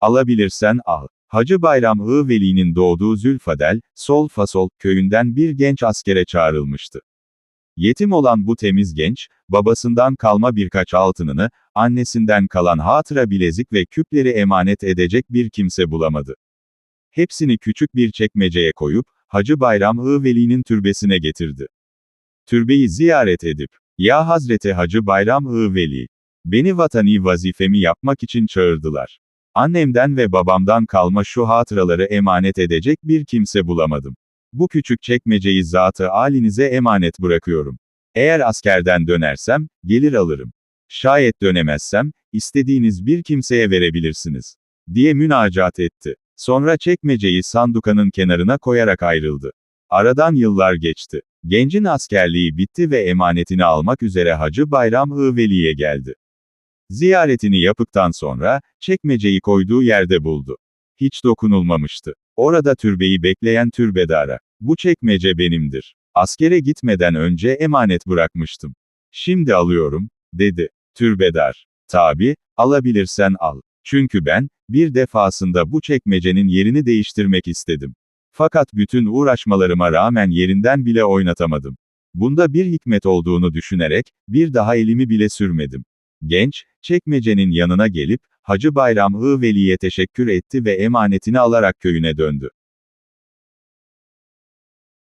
Alabilirsen al. Hacı Bayram I Veli'nin doğduğu Zülfadel, Sol Fasol, köyünden bir genç askere çağrılmıştı. Yetim olan bu temiz genç, babasından kalma birkaç altınını, annesinden kalan hatıra bilezik ve küpleri emanet edecek bir kimse bulamadı. Hepsini küçük bir çekmeceye koyup, Hacı Bayram I Veli'nin türbesine getirdi. Türbeyi ziyaret edip, Ya Hazreti Hacı Bayram I Veli, beni vatani vazifemi yapmak için çağırdılar. Annemden ve babamdan kalma şu hatıraları emanet edecek bir kimse bulamadım. Bu küçük çekmeceyi zatı alinize emanet bırakıyorum. Eğer askerden dönersem, gelir alırım. Şayet dönemezsem, istediğiniz bir kimseye verebilirsiniz. Diye münacat etti. Sonra çekmeceyi sandukanın kenarına koyarak ayrıldı. Aradan yıllar geçti. Gencin askerliği bitti ve emanetini almak üzere Hacı Bayram I Veli'ye geldi. Ziyaretini yapıktan sonra, çekmeceyi koyduğu yerde buldu. Hiç dokunulmamıştı. Orada türbeyi bekleyen türbedara, bu çekmece benimdir. Askere gitmeden önce emanet bırakmıştım. Şimdi alıyorum, dedi. Türbedar, tabi, alabilirsen al. Çünkü ben, bir defasında bu çekmecenin yerini değiştirmek istedim. Fakat bütün uğraşmalarıma rağmen yerinden bile oynatamadım. Bunda bir hikmet olduğunu düşünerek, bir daha elimi bile sürmedim. Genç, çekmecenin yanına gelip, Hacı Bayram Veli'ye teşekkür etti ve emanetini alarak köyüne döndü.